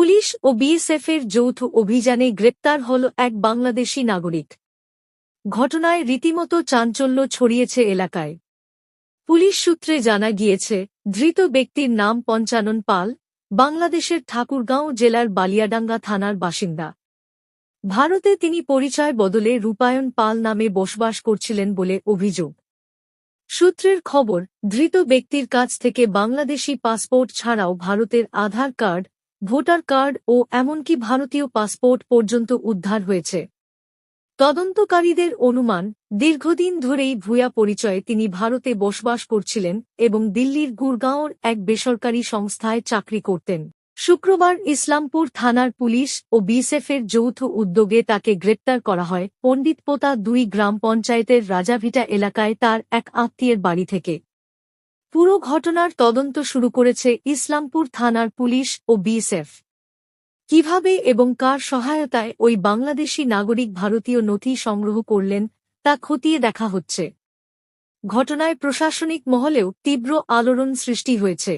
Police ও বিএসএফের যৌথ অভিযানে গ্রেপ্তার হল এক বাংলাদেশি নাগরিক। ঘটনায় রীতিমতো চাঞ্চল্য ছড়িয়েছে এলাকায়। পুলিশ সূত্রে জানা গিয়েছে, ধৃত ব্যক্তির নাম পঞ্চানন পাল, বাংলাদেশের ঠাকুরগাঁও জেলার বালিয়াডাঙ্গা থানার বাসিন্দা। ভারতে তিনি পরিচয় বদলে রূপায়ণ পাল নামে বসবাস করছিলেন বলে অভিযোগ। সূত্রের খবর, ধৃত ব্যক্তির কাছ থেকে বাংলাদেশি পাসপোর্ট ছাড়াও ভারতের আধার কার্ড ভোটার কার্ড ও এমনকি ভারতীয় পাসপোর্ট পর্যন্ত উদ্ধার হয়েছে। তদন্তকারীদের অনুমান, দীর্ঘদিন ধরেই ভূয়া পরিচয়ে তিনি ভারতে বসবাস করছিলেন এবং দিল্লির গুরগাঁওর এক বেসরকারি সংস্থায় চাকরি করতেন। শুক্রবার ইসলামপুর থানার পুলিশ ও বিএসএফের যৌথ উদ্যোগে তাকে গ্রেপ্তার করা হয়। পণ্ডিতপোতা দুই গ্রাম পঞ্চায়েতের রাজাভিটা এলাকায় তার এক আত্মীয়ের বাড়ি থেকে। পুরো ঘটনার তদন্ত শুরু করেছে ইসলামপুর থানার পুলিশ ও বিএসএফ। কীভাবে এবং কার সহায়তায় ওই বাংলাদেশি নাগরিক ভারতীয় নথি সংগ্রহ করলেন, তা খতিয়ে দেখা হচ্ছে। ঘটনায় প্রশাসনিক মহলেও তীব্র আলোড়ন সৃষ্টি হয়েছে।